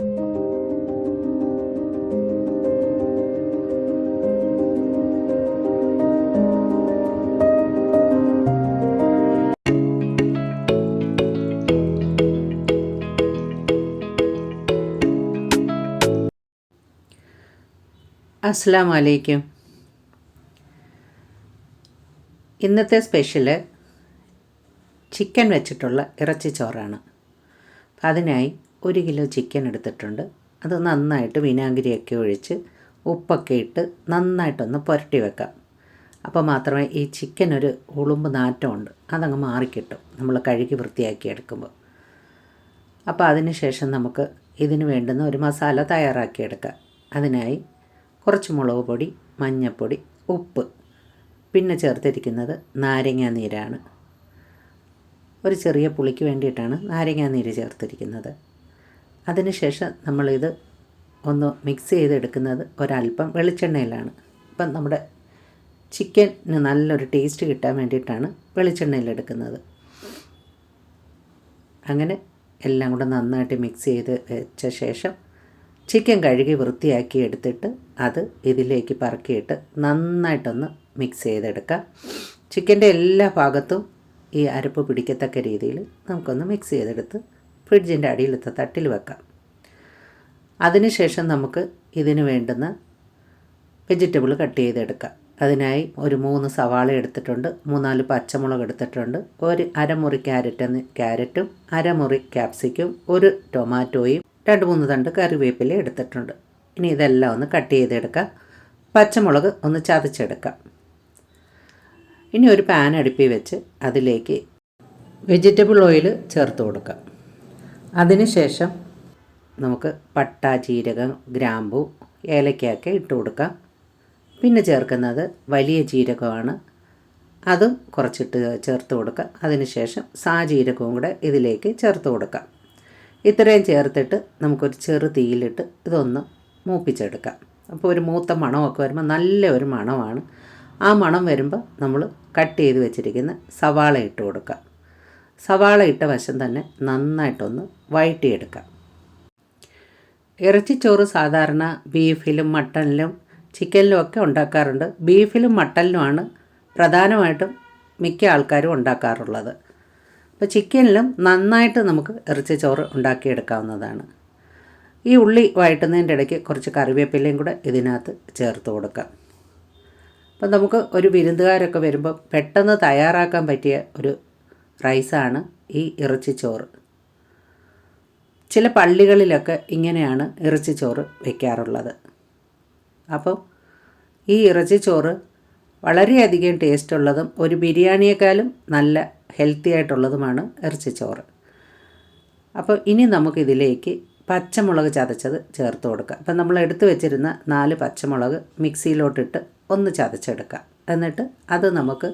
അസ്സാം വലൈക്കും ഇന്നത്തെ സ്പെഷ്യൽ ചിക്കൻ വെച്ചിട്ടുള്ള ഇറച്ചി ചോറാണ്. അതിനായി ഒരു കിലോ ചിക്കൻ എടുത്തിട്ടുണ്ട്. അത് നന്നായിട്ട് വിനാഗിരിയൊക്കെ ഒഴിച്ച് ഉപ്പൊക്കെ ഇട്ട് നന്നായിട്ടൊന്ന് പുരട്ടി വെക്കാം. അപ്പോൾ മാത്രമേ ഈ ചിക്കൻ ഒരു ഉളുമ്പ് നാറ്റമുണ്ട്. അതങ്ങ് മാറിക്കിട്ടും. നമ്മൾ കഴുകി വൃത്തിയാക്കി എടുക്കുമ്പോൾ. അപ്പോൾ അതിന് ശേഷം നമുക്ക് ഇതിന് വേണ്ടുന്ന ഒരു മസാല തയ്യാറാക്കിയെടുക്കാം അതിനായി കുറച്ച് മുളക് പൊടി മഞ്ഞൾപ്പൊടി ഉപ്പ്. പിന്നെ ചേർത്തിരിക്കുന്നത് നാരങ്ങാ നീരാണ്. ഒരു ചെറിയ പുളിക്ക് വേണ്ടിയിട്ടാണ് നാരങ്ങാ നീര് ചേർത്തിരിക്കുന്നത്. അതിനുശേഷം നമ്മളിത് ഒന്ന് മിക്സ് ചെയ്തെടുക്കുന്നത് ഒരല്പം വെളിച്ചെണ്ണയിലാണ്. ഇപ്പം നമ്മുടെ ചിക്കന് നല്ലൊരു ടേസ്റ്റ് കിട്ടാൻ വേണ്ടിയിട്ടാണ് വെളിച്ചെണ്ണയിലെടുക്കുന്നത്. അങ്ങനെ എല്ലാം കൂടെ നന്നായിട്ട് മിക്സ് ചെയ്ത് വെച്ച ശേഷം ചിക്കൻ കഴുകി വൃത്തിയാക്കി എടുത്തിട്ട് അത് ഇതിലേക്ക് പറക്കിയിട്ട് നന്നായിട്ടൊന്ന് മിക്സ് ചെയ്തെടുക്കാം. ചിക്കന്റെ എല്ലാ ഭാഗത്തും ഈ അരപ്പ് പിടിക്കത്തക്ക രീതിയിൽ നമുക്കൊന്ന് മിക്സ് ചെയ്തെടുത്ത് ഫ്രിഡ്ജിന്റെ അടിയിലത്തെ തട്ടിൽ വെക്കാം. അതിനുശേഷം നമുക്ക് ഇതിന് വേണ്ടുന്ന വെജിറ്റബിൾ കട്ട് ചെയ്തെടുക്കാം. അതിനായി ഒരു മൂന്ന് സവാള എടുത്തിട്ടുണ്ട് മൂന്നാൽ പച്ചമുളക് എടുത്തിട്ടുണ്ട് ഒരു അരമുറി ക്യാരറ്റ് ക്യാരറ്റും അരമുറി ക്യാപ്സിക്കും ഒരു ടൊമാറ്റോയും രണ്ട് മൂന്ന് തണ്ട് കറിവേപ്പില എടുത്തിട്ടുണ്ട്. ഇനി ഇതെല്ലാം ഒന്ന് കട്ട് ചെയ്തെടുക്കാം. പച്ചമുളക് ഒന്ന് ചതച്ചെടുക്കാം. ഇനി ഒരു പാൻ അടുപ്പി വെച്ച് അതിലേക്ക് വെജിറ്റബിൾ ഓയിൽ ചേർത്ത് കൊടുക്കാം. അതിനുശേഷം നമുക്ക് പട്ട ജീരകം ഗ്രാമ്പു ഏലക്കയൊക്കെ ഇട്ട് കൊടുക്കാം. പിന്നെ ചേർക്കുന്നത് വലിയ ജീരകമാണ്. അതും കുറച്ചിട്ട് ചേർത്ത് കൊടുക്കാം. അതിനുശേഷം സാജീരകവും കൂടെ ഇതിലേക്ക് ചേർത്ത് കൊടുക്കാം. ഇത്രയും ചേർത്തിട്ട് നമുക്കൊരു ചെറു തീയിലിട്ട് ഇതൊന്ന് മൂപ്പിച്ചെടുക്കാം. അപ്പോൾ ഒരു മൂത്ത മണമൊക്കെ വരുമ്പോൾ നല്ല ഒരു മണമാണ്. ആ മണം വരുമ്പോൾ നമ്മൾ കട്ട് ചെയ്ത് വെച്ചിരിക്കുന്ന സവാള ഇട്ട് കൊടുക്കാം. സവാള ഇട്ട വശം തന്നെ നന്നായിട്ടൊന്ന് വഴറ്റിയെടുക്കാം. ഇറച്ചിച്ചോറ് സാധാരണ ബീഫിലും മട്ടണിലും ചിക്കനിലും ഒക്കെ ഉണ്ടാക്കാറുണ്ട്. ബീഫിലും മട്ടണിലുമാണ് പ്രധാനമായിട്ടും മിക്ക ആൾക്കാരും ഉണ്ടാക്കാറുള്ളത്. അപ്പോൾ ചിക്കനിലും നന്നായിട്ട് നമുക്ക് ഇറച്ചിച്ചോറ് ഉണ്ടാക്കിയെടുക്കാവുന്നതാണ്. ഈ ഉള്ളി വഴറ്റുന്നതിന്റെ ഇടയ്ക്ക് കുറച്ച് കറിവേപ്പിലയും കൂടെ ഇതിനകത്ത് ചേർത്ത് കൊടുക്കാം. അപ്പം നമുക്ക് ഒരു വിരുന്നുകാരൊക്കെ വരുമ്പോൾ പെട്ടെന്ന് തയ്യാറാക്കാൻ പറ്റിയ ഒരു റൈസാണ് ഈ ഇറച്ചിച്ചോറ് ചില പള്ളികളിലൊക്കെ ഇങ്ങനെയാണ് ഇറച്ചിച്ചോറ് വയ്ക്കാറുള്ളത് അപ്പോൾ ഈ ഇറച്ചിച്ചോറ് വളരെയധികം ടേസ്റ്റുള്ളതും ഒരു ബിരിയാണിയേക്കാളും നല്ല ഹെൽത്തി ആയിട്ടുള്ളതുമാണ് ഇറച്ചിച്ചോറ് അപ്പോൾ ഇനി നമുക്കിതിലേക്ക് പച്ചമുളക് ചതച്ചത് ചേർത്ത് കൊടുക്കുക അപ്പം നമ്മൾ എടുത്തു വെച്ചിരുന്ന നാല് പച്ചമുളക് മിക്സിയിലോട്ടിട്ട് ഒന്ന് ചതച്ചെടുക്കാം. എന്നിട്ട് അത് നമുക്ക്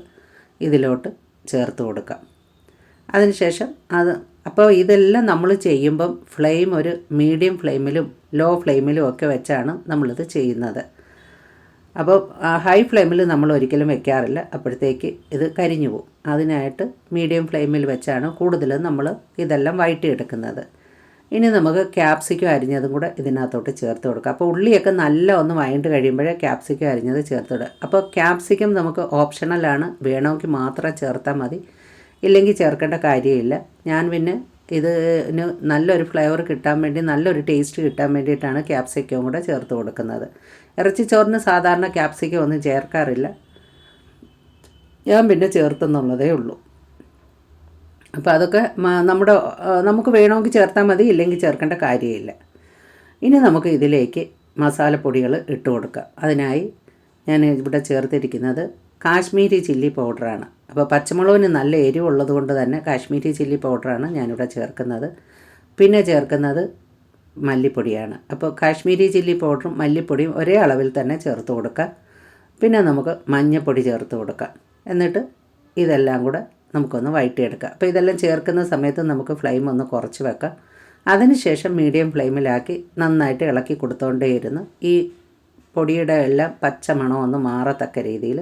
ഇതിലോട്ട് ചേർത്ത് കൊടുക്കാം. അതിനുശേഷം അത് അപ്പോൾ ഇതെല്ലാം നമ്മൾ ചെയ്യുമ്പം ഫ്ലെയിം ഒരു മീഡിയം ഫ്ലെയിമിലും ലോ ഫ്ലെയിമിലും ഒക്കെ വെച്ചാണ് നമ്മളിത് ചെയ്യുന്നത്. അപ്പോൾ ഹൈ ഫ്ലെയിമിൽ നമ്മൾ ഒരിക്കലും വെക്കാറില്ല. അപ്പോഴത്തേക്ക് ഇത് കരിഞ്ഞു പോകും. അതിനായിട്ട് മീഡിയം ഫ്ലെയിമിൽ വെച്ചാണ് കൂടുതലും നമ്മൾ ഇതെല്ലാം വഴറ്റിയെടുക്കുന്നത് ഇനി നമുക്ക് ക്യാപ്സിക്കം അരിഞ്ഞതും കൂടെ ഇതിനകത്തോട്ട് ചേർത്ത് കൊടുക്കുക അപ്പോൾ ഉള്ളിയൊക്കെ നല്ല ഒന്ന് വഴണ്ട് കഴിയുമ്പോഴേ ക്യാപ്സിക്കം അരിഞ്ഞത് ചേർത്ത് വിടുക അപ്പോൾ ക്യാപ്സിക്കം നമുക്ക് ഓപ്ഷണലാണ്. വേണമെങ്കിൽ മാത്രം ചേർത്താൽ മതി. ഇല്ലെങ്കിൽ ചേർക്കേണ്ട കാര്യമില്ല. ഞാൻ പിന്നെ ഇതിന് നല്ലൊരു ഫ്ലേവർ കിട്ടാൻ വേണ്ടി നല്ലൊരു ടേസ്റ്റ് കിട്ടാൻ വേണ്ടിയിട്ടാണ് ക്യാപ്സിക്കവും കൂടെ ചേർത്ത് കൊടുക്കുന്നത്. ഇറച്ചിച്ചോറിന് സാധാരണ ക്യാപ്സിക്കം ഒന്നും ചേർക്കാറില്ല. ഞാൻ പിന്നെ ചേർത്തെന്നുള്ളതേ ഉള്ളൂ. അപ്പോൾ അതൊക്കെ നമ്മുടെ നമുക്ക് വേണമെങ്കിൽ ചേർത്താൽ മതി ഇല്ലെങ്കിൽ ചേർക്കേണ്ട കാര്യമില്ല. ഇനി നമുക്ക് ഇതിലേക്ക് മസാലപ്പൊടികൾ ഇട്ട് കൊടുക്കാം. അതിനായി ഞാൻ ഇവിടെ ചേർത്തിരിക്കുന്നത് കാശ്മീരി ചില്ലി പൗഡറാണ്. അപ്പോൾ പച്ചമുളകിന് നല്ല എരിവുള്ളത് കൊണ്ട് തന്നെ കാശ്മീരി ചില്ലി പൗഡറാണ് ഞാനിവിടെ ചേർക്കുന്നത്. പിന്നെ ചേർക്കുന്നത് മല്ലിപ്പൊടിയാണ്. അപ്പോൾ കാശ്മീരി ചില്ലി പൗഡറും മല്ലിപ്പൊടിയും ഒരേ അളവിൽ തന്നെ ചേർത്ത് കൊടുക്കാം. പിന്നെ നമുക്ക് മഞ്ഞൾപ്പൊടി ചേർത്ത് കൊടുക്കാം. എന്നിട്ട് ഇതെല്ലാം കൂടെ നമുക്കൊന്ന് വഴറ്റിയെടുക്കാം. അപ്പോൾ ഇതെല്ലാം ചേർക്കുന്ന സമയത്ത് നമുക്ക് ഫ്ലെയിം ഒന്ന് കുറച്ച് വെക്കാം. അതിനുശേഷം മീഡിയം ഫ്ലെയിമിലാക്കി നന്നായിട്ട് ഇളക്കി കൊടുത്തുകൊണ്ടേയിരുന്ന് ഈ പൊടിയുടെ എല്ലാം പച്ച മണം മാറത്തക്ക രീതിയിൽ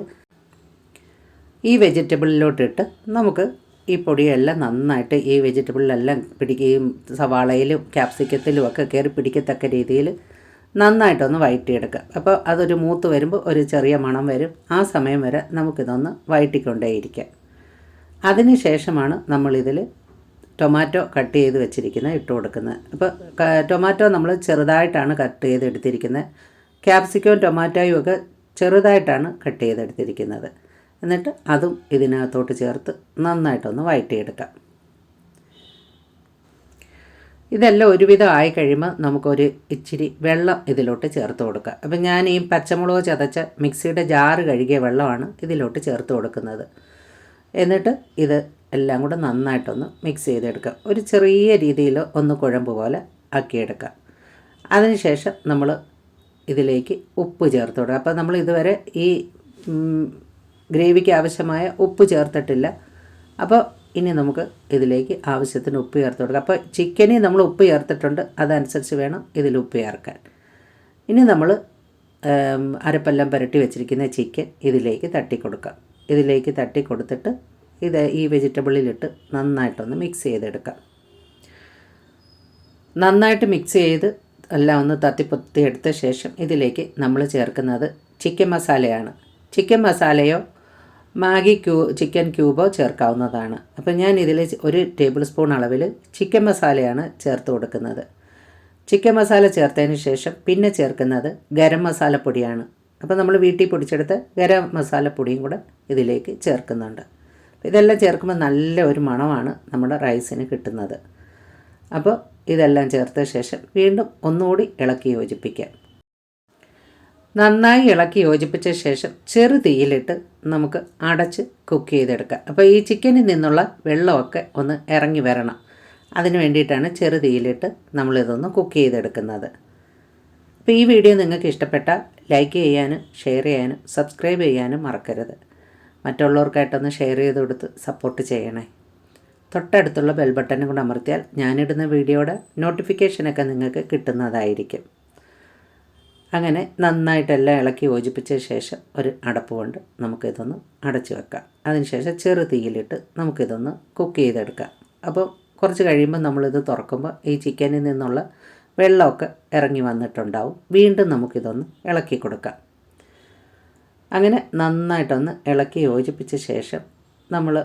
ഈ വെജിറ്റബിളിലോട്ടിട്ട് നമുക്ക് ഈ പൊടിയെല്ലാം നന്നായിട്ട് ഈ വെജിറ്റബിളിലെല്ലാം പിടിക്കുകയും സവാളയിലും ക്യാപ്സിക്കത്തിലും ഒക്കെ കയറി പിടിക്കത്തക്ക രീതിയിൽ നന്നായിട്ടൊന്ന് വഴറ്റിയെടുക്കുക അപ്പോൾ അതൊരു മൂത്ത് വരുമ്പോൾ ഒരു ചെറിയ മണം വരും. ആ സമയം വരെ നമുക്കിതൊന്ന് വഴറ്റിക്കൊണ്ടേയിരിക്കാം അതിന് ശേഷമാണ് നമ്മളിതിൽ ടൊമാറ്റോ കട്ട് ചെയ്ത് വെച്ചിരിക്കുന്നത് ഇട്ട് കൊടുക്കുന്നത്. അപ്പോൾ ടൊമാറ്റോ നമ്മൾ ചെറുതായിട്ടാണ് കട്ട് ചെയ്ത് എടുത്തിരിക്കുന്നത് ക്യാപ്സിക്കവും ടൊമാറ്റോയും ഒക്കെ ചെറുതായിട്ടാണ് കട്ട് ചെയ്തെടുത്തിരിക്കുന്നത്. എന്നിട്ട് അതും ഇതിനകത്തോട്ട് ചേർത്ത് നന്നായിട്ടൊന്ന് വഴറ്റിയെടുക്കാം. ഇതെല്ലാം ഒരുവിധം ആയി കഴിയുമ്പോൾ നമുക്കൊരു ഇച്ചിരി വെള്ളം ഇതിലോട്ട് ചേർത്ത് കൊടുക്കുക. അപ്പം ഞാൻ ഈ പച്ചമുളക് ചതച്ച മിക്സിയുടെ ജാറ് കഴുകിയ വെള്ളമാണ് ഇതിലോട്ട് ചേർത്ത് കൊടുക്കുന്നത്. എന്നിട്ട് ഇത് എല്ലാം കൂടെ നന്നായിട്ടൊന്ന് മിക്സ് ചെയ്തെടുക്കുക. ഒരു ചെറിയ രീതിയിൽ ഒന്ന് കുഴമ്പ് പോലെ ആക്കിയെടുക്കാം അതിനുശേഷം നമ്മൾ ഇതിലേക്ക് ഉപ്പ് ചേർത്ത് കൊടുക്കുക. അപ്പോൾ നമ്മൾ ഇതുവരെ ഈ ഗ്രേവിക്ക് ആവശ്യമായ ഉപ്പ് ചേർത്തിട്ടില്ല. അപ്പോൾ ഇനി നമുക്ക് ഇതിലേക്ക് ആവശ്യത്തിന് ഉപ്പ് ചേർത്ത് കൊടുക്കാം. അപ്പോൾ ചിക്കനിൽ നമ്മൾ ഉപ്പ് ചേർത്തിട്ടുണ്ട്. അതനുസരിച്ച് വേണം ഇതിൽ ഉപ്പ് ചേർക്കാൻ. ഇനി നമ്മൾ അരപ്പെല്ലാം പുരട്ടി വെച്ചിരിക്കുന്ന ചിക്കൻ ഇതിലേക്ക് തട്ടി കൊടുക്കാം ഇതിലേക്ക് തട്ടി കൊടുത്തിട്ട് ഇത് ഈ വെജിറ്റബിളിലിട്ട് നന്നായിട്ടൊന്ന് മിക്സ് ചെയ്തെടുക്കാം. നന്നായിട്ട് മിക്സ് ചെയ്ത് എല്ലാം ഒന്ന് തത്തിപ്പൊത്തി എടുത്ത ശേഷം ഇതിലേക്ക് നമ്മൾ ചേർക്കുന്നത് ചിക്കൻ മസാലയാണ്. ചിക്കൻ മസാലയോ മാഗി ക്യൂ ചിക്കൻ ക്യൂബോ ചേർക്കാവുന്നതാണ്. അപ്പോൾ ഞാൻ ഇതിൽ ഒരു ടേബിൾ സ്പൂൺ അളവിൽ ചിക്കൻ മസാലയാണ് ചേർത്ത് കൊടുക്കുന്നത്. ചിക്കൻ മസാല ചേർത്തതിന് ശേഷം പിന്നെ ചേർക്കുന്നത് ഗരം മസാല പൊടിയാണ്. അപ്പോൾ നമ്മൾ വീട്ടിൽ പൊടിച്ചെടുത്ത് ഗരം മസാല പൊടിയും കൂടെ ഇതിലേക്ക് ചേർക്കുന്നുണ്ട്. ഇതെല്ലാം ചേർക്കുമ്പോൾ നല്ല ഒരു മണമാണ് നമ്മുടെ റൈസിന് കിട്ടുന്നത്. അപ്പോൾ ഇതെല്ലാം ചേർത്ത ശേഷം വീണ്ടും ഒന്നുകൂടി ഇളക്കി യോജിപ്പിക്കാം. നന്നായി ഇളക്കി യോജിപ്പിച്ച ശേഷം ചെറു തീയിലിട്ട് നമുക്ക് അടച്ച് കുക്ക് ചെയ്തെടുക്കാം. അപ്പോൾ ഈ ചിക്കനിൽ നിന്നുള്ള വെള്ളമൊക്കെ ഒന്ന് ഇറങ്ങി വരണം. അതിന് വേണ്ടിയിട്ടാണ് ചെറു തീയിലിട്ട് നമ്മളിതൊന്ന് കുക്ക് ചെയ്തെടുക്കുന്നത്. അപ്പോൾ ഈ വീഡിയോ നിങ്ങൾക്ക് ഇഷ്ടപ്പെട്ടാൽ ലൈക്ക് ചെയ്യാനും ഷെയർ ചെയ്യാനും സബ്സ്ക്രൈബ് ചെയ്യാനും മറക്കരുത്. മറ്റുള്ളവർക്കായിട്ടൊന്ന് ഷെയർ ചെയ്ത് കൊടുത്ത് സപ്പോർട്ട് ചെയ്യണേ. തൊട്ടടുത്തുള്ള ബെൽ ബട്ടനും കൂടെ അമർത്തിയാൽ ഞാനിടുന്ന വീഡിയോയുടെ നോട്ടിഫിക്കേഷനൊക്കെ നിങ്ങൾക്ക് കിട്ടുന്നതായിരിക്കും. അങ്ങനെ നന്നായിട്ടെല്ലാം ഇളക്കി യോജിപ്പിച്ച ശേഷം ഒരു അടപ്പ് കൊണ്ട് നമുക്കിതൊന്ന് അടച്ചു വെക്കാം. അതിനുശേഷം ചെറു തീയിലിട്ട് നമുക്കിതൊന്ന് കുക്ക് ചെയ്തെടുക്കാം. അപ്പോൾ കുറച്ച് കഴിയുമ്പോൾ നമ്മളിത് തുറക്കുമ്പോൾ ഈ ചിക്കനിൽ നിന്നുള്ള വെള്ളമൊക്കെ ഇറങ്ങി വന്നിട്ടുണ്ടാവും. വീണ്ടും നമുക്കിതൊന്ന് ഇളക്കി കൊടുക്കാം. അങ്ങനെ നന്നായിട്ടൊന്ന് ഇളക്കി യോജിപ്പിച്ച ശേഷം നമ്മൾ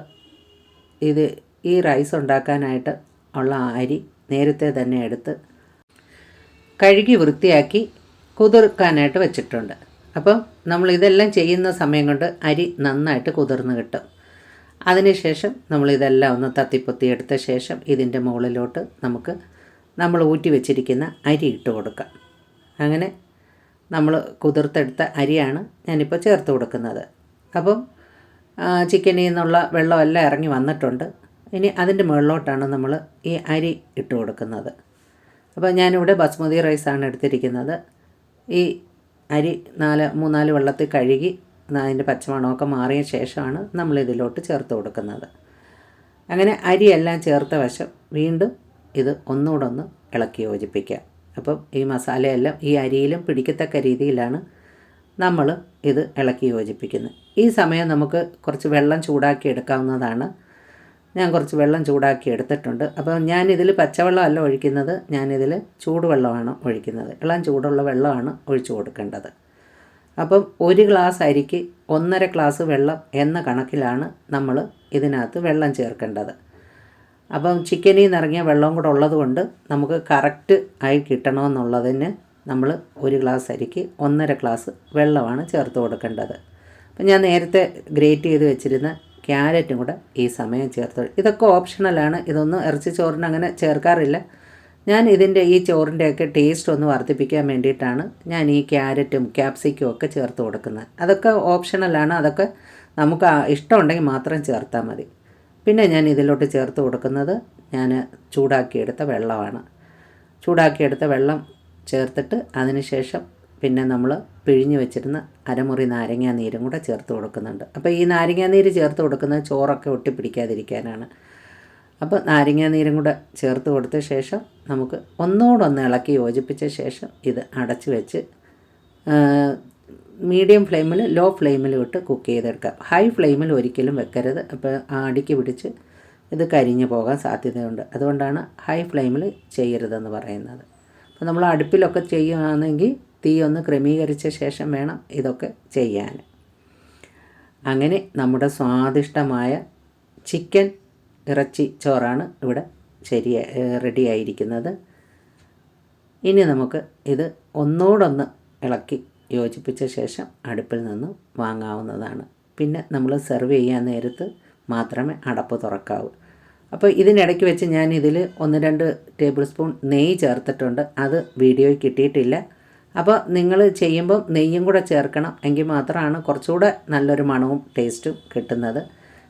ഇത് ഈ റൈസ് ഉണ്ടാക്കാനായിട്ട് ഉള്ള അരി നേരത്തെ തന്നെ എടുത്ത് കഴുകി വൃത്തിയാക്കി കുതിർക്കാനായിട്ട് വെച്ചിട്ടുണ്ട്. അപ്പം നമ്മൾ ഇതെല്ലാം ചെയ്യുന്ന സമയം കൊണ്ട് അരി നന്നായിട്ട് കുതിർന്ന് കിട്ടും. അതിനുശേഷം നമ്മൾ ഇതെല്ലാം ഒന്ന് തത്തിപ്പൊത്തി എടുത്ത ശേഷം ഇതിന്റെ മുകളിലോട്ട് നമുക്ക് നമ്മൾ ഊറ്റി വെച്ചിരിക്കുന്ന അരി ഇട്ട് കൊടുക്കാം. അങ്ങനെ നമ്മൾ കുതിർത്തെടുത്ത അരിയാണ് ഞാനിപ്പോൾ ചേർത്ത് കൊടുക്കുന്നത്. അപ്പം ചിക്കനിൽ നിന്നുള്ള വെള്ളമെല്ലാം ഇറങ്ങി വന്നിട്ടുണ്ട്. ഇനി അതിന്റെ മുകളിലോട്ടാണ് നമ്മൾ ഈ അരി ഇട്ട് കൊടുക്കുന്നത്. അപ്പോൾ ഞാനിവിടെ ബസ്മതി റൈസാണ് എടുത്തിരിക്കുന്നത്. ഈ അരി നാല് മൂന്നാൽ വെള്ളത്തിൽ കഴുകി അതിന്റെ പച്ചമണമൊക്കെ മാറിയ ശേഷമാണ് നമ്മൾ ഇതിലോട്ട് ചേർത്ത് കൊടുക്കുന്നത്. അങ്ങനെ അരിയെല്ലാം ചേർത്ത വശം വീണ്ടും ഇത് ഒന്നുകൂടെ ഒന്ന് ഇളക്കി യോജിപ്പിക്കുക. അപ്പം ഈ മസാലയെല്ലാം ഈ അരിയിലും പിടിക്കത്തക്ക രീതിയിലാണ് നമ്മൾ ഇത് ഇളക്കി യോജിപ്പിക്കുന്നത്. ഈ സമയം നമുക്ക് കുറച്ച് വെള്ളം ചൂടാക്കി എടുക്കാവുന്നതാണ്. ഞാൻ കുറച്ച് വെള്ളം ചൂടാക്കി എടുത്തിട്ടുണ്ട്. അപ്പോൾ ഞാനിതിൽ പച്ചവെള്ളമല്ല ഒഴിക്കുന്നത്. ഞാനിതിൽ ചൂടുവെള്ളമാണ് ഒഴിക്കുന്നത്. ഇളം ചൂടുള്ള വെള്ളമാണ് ഒഴിച്ചു കൊടുക്കേണ്ടത്. അപ്പം ഒരു ഗ്ലാസ് അരിക്ക് ഒന്നര ഗ്ലാസ് വെള്ളം എന്ന കണക്കിലാണ് നമ്മൾ ഇതിനകത്ത് വെള്ളം ചേർക്കേണ്ടത്. അപ്പം ചിക്കനിൽ നിന്ന് ഇറങ്ങിയ വെള്ളം കൂടെ ഉള്ളതുകൊണ്ട് നമുക്ക് കറക്റ്റ് ആയി കിട്ടണമെന്നുള്ളതിന് നമ്മൾ ഒരു ഗ്ലാസ് അരിക്ക് ഒന്നര ഗ്ലാസ് വെള്ളമാണ് ചേർത്ത് കൊടുക്കേണ്ടത്. അപ്പം ഞാൻ നേരത്തെ ഗ്രേറ്റ് ചെയ്ത് വെച്ചിരുന്ന ക്യാരറ്റും കൂടെ ഈ സമയം ചേർത്ത് ഇതൊക്കെ ഓപ്ഷണലാണ്. ഇതൊന്നും ഇറച്ചി ചോറിന് അങ്ങനെ ചേർക്കാറില്ല. ഞാൻ ഇതിന്റെ ഈ ചോറിന്റെയൊക്കെ ടേസ്റ്റ് ഒന്ന് വർദ്ധിപ്പിക്കാൻ വേണ്ടിയിട്ടാണ് ഞാൻ ഈ ക്യാരറ്റും ക്യാപ്സിക്കും ഒക്കെ ചേർത്ത് കൊടുക്കുന്നത്. അതൊക്കെ ഓപ്ഷണലാണ്. അതൊക്കെ നമുക്ക് ഇഷ്ടമുണ്ടെങ്കിൽ മാത്രം ചേർത്താൽ മതി. പിന്നെ ഞാൻ ഇതിലോട്ട് ചേർത്ത് കൊടുക്കുന്നത് ഞാൻ ചൂടാക്കിയെടുത്ത വെള്ളമാണ്. ചൂടാക്കിയെടുത്ത വെള്ളം ചേർത്തിട്ട് അതിന് ശേഷം പിന്നെ നമ്മൾ പിഴിഞ്ഞ് വെച്ചിരുന്ന അരമുറി നാരങ്ങാ നീരും കൂടെ ചേർത്ത് കൊടുക്കുന്നുണ്ട്. അപ്പോൾ ഈ നാരങ്ങാ നീര് ചേർത്ത് കൊടുക്കുന്നത് ചോറൊക്കെ ഒട്ടിപ്പിടിക്കാതിരിക്കാനാണ് അപ്പോൾ നാരങ്ങാ നീരും കൂടെ ചേർത്ത് കൊടുത്ത ശേഷം നമുക്ക് ഒന്നോടൊന്ന് ഇളക്കി യോജിപ്പിച്ച ശേഷം ഇത് അടച്ച് വെച്ച് മീഡിയം ഫ്ലെയിമിൽ ലോ ഫ്ലെയിമിൽ ഇട്ട് കുക്ക് ചെയ്തെടുക്കാം. ഹൈ ഫ്ലെയിമിൽ ഒരിക്കലും വെക്കരുത്. അപ്പോൾ അടിക്ക് പിടിച്ച് ഇത് കരിഞ്ഞു പോകാൻ സാധ്യതയുണ്ട്. അതുകൊണ്ടാണ് ഹൈ ഫ്ലെയിമിൽ ചെയ്യരുതെന്ന് പറയുന്നത്. അപ്പോൾ നമ്മൾ അടുപ്പിലൊക്കെ ചെയ്യുകയാണെങ്കിൽ തീ ഒന്ന് ക്രമീകരിച്ച ശേഷം വേണം ഇതൊക്കെ ചെയ്യാൻ. അങ്ങനെ നമ്മുടെ സ്വാദിഷ്ടമായ ചിക്കൻ ഇറച്ചി ചോറാണ് ഇവിടെ ശരി റെഡി ആയിരിക്കുന്നത്. ഇനി നമുക്ക് ഇത് ഒന്നോടൊന്ന് ഇളക്കി യോജിപ്പിച്ച ശേഷം അടുപ്പിൽ നിന്ന് വാങ്ങാവുന്നതാണ്. പിന്നെ നമ്മൾ സെർവ് ചെയ്യാൻ നേരത്ത് മാത്രമേ അടപ്പ് തുറക്കാവൂ. അപ്പോൾ ഇതിനിടയ്ക്ക് വെച്ച് ഞാൻ ഇതിൽ ഒന്ന് രണ്ട് ടേബിൾ സ്പൂൺ നെയ്യ് ചേർത്തിട്ടുണ്ട്. അത് വീഡിയോയിൽ കിട്ടിയിട്ടില്ല. അപ്പോൾ നിങ്ങൾ ചെയ്യുമ്പം നെയ്യും കൂടെ ചേർക്കണം എങ്കിൽ മാത്രമാണ് കുറച്ചുകൂടെ നല്ലൊരു മണവും ടേസ്റ്റും കിട്ടുന്നത്.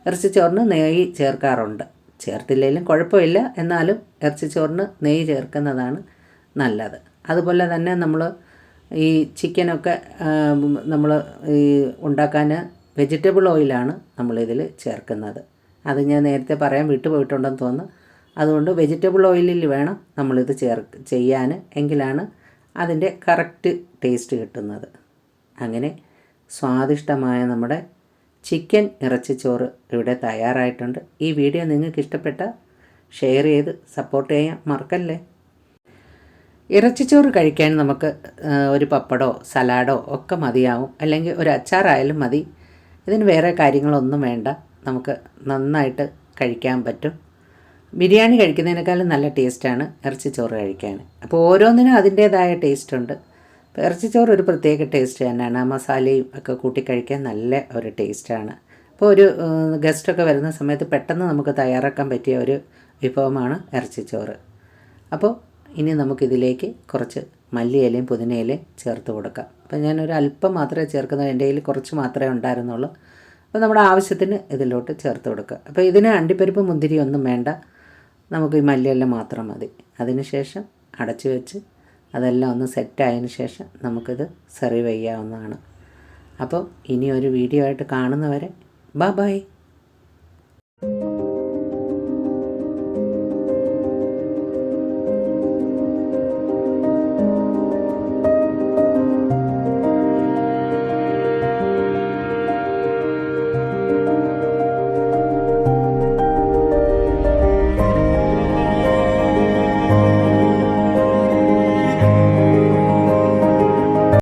ഇറച്ചിച്ചോറിന് നെയ്യ് ചേർക്കാറുണ്ട്. ചേർത്തില്ലെങ്കിലും കുഴപ്പമില്ല. എന്നാലും ഇറച്ചിച്ചോറിന് നെയ്യ് ചേർക്കുന്നതാണ് നല്ലത്. അതുപോലെ തന്നെ നമ്മൾ ഈ ചിക്കനൊക്കെ നമ്മൾ ഈ ഉണ്ടാക്കാൻ വെജിറ്റബിൾ ഓയിലാണ് നമ്മളിതിൽ ചേർക്കുന്നത്. അത് ഞാൻ നേരത്തെ പറയാൻ വിട്ടുപോയിട്ടുണ്ടെന്ന് തോന്നുന്നു. അതുകൊണ്ട് വെജിറ്റബിൾ ഓയിലിൽ വേണം നമ്മളിത് ചേർ ചെയ്യാൻ. എങ്കിലാണ് അതിന്റെ കറക്റ്റ് ടേസ്റ്റ് കിട്ടുന്നത്. അങ്ങനെ സ്വാദിഷ്ടമായ നമ്മുടെ ചിക്കൻ ഇറച്ചി ചോറ് ഇവിടെ തയ്യാറായിട്ടുണ്ട്. ഈ വീഡിയോ നിങ്ങൾക്ക് ഇഷ്ടപ്പെട്ട ഷെയർ ചെയ്ത് സപ്പോർട്ട് ചെയ്യാൻ മറക്കല്ലേ? ഇറച്ചിച്ചോറ് കഴിക്കാൻ നമുക്ക് ഒരു പപ്പടോ സലാഡോ ഒക്കെ മതിയാവും. അല്ലെങ്കിൽ ഒരു അച്ചാറായാലും മതി. ഇതിന് വേറെ കാര്യങ്ങളൊന്നും വേണ്ട. നമുക്ക് നന്നായിട്ട് കഴിക്കാൻ പറ്റും. ബിരിയാണി കഴിക്കുന്നതിനേക്കാളും നല്ല ടേസ്റ്റാണ് ഇറച്ചിച്ചോറ് കഴിക്കാൻ. അപ്പോൾ ഓരോന്നിനും അതിന്റേതായ ടേസ്റ്റ് ഉണ്ട് അപ്പോൾ ഇറച്ചിച്ചോറ് ഒരു പ്രത്യേക ടേസ്റ്റ് തന്നെയാണ്. ആ മസാലയും ഒക്കെ കൂട്ടി കഴിക്കാൻ നല്ല ഒരു ടേസ്റ്റാണ്. അപ്പോൾ ഒരു ഗസ്റ്റൊക്കെ വരുന്ന സമയത്ത് പെട്ടെന്ന് നമുക്ക് തയ്യാറാക്കാൻ പറ്റിയ ഒരു വിഭവമാണ് ഇറച്ചിച്ചോറ്. അപ്പോൾ ഇനി നമുക്കിതിലേക്ക് കുറച്ച് മല്ലിയിലയും പുതിനയിലയും ചേർത്ത് കൊടുക്കാം. അപ്പോൾ ഞാനൊരു അല്പം മാത്രമേ ചേർക്കുന്നത്. എന്റെ കയ്യിൽ കുറച്ച് മാത്രമേ ഉണ്ടായിരുന്നുള്ളൂ. അപ്പോൾ നമ്മുടെ ആവശ്യത്തിന് ഇതിലോട്ട് ചേർത്ത് കൊടുക്കുക. അപ്പോൾ ഇതിന് അണ്ടിപ്പരിപ്പ് മുന്തിരി ഒന്നും വേണ്ട. നമുക്ക് ഈ മല്ലിയെല്ലാം മാത്രം മതി. അതിനുശേഷം അടച്ചു വെച്ച് അതെല്ലാം ഒന്ന് സെറ്റായതിന് ശേഷം നമുക്കിത് സെർവ് ചെയ്യാവുന്നതാണ്. അപ്പോൾ ഇനി ഒരു വീഡിയോ ആയിട്ട് കാണുന്നവരെ ബൈ ബൈ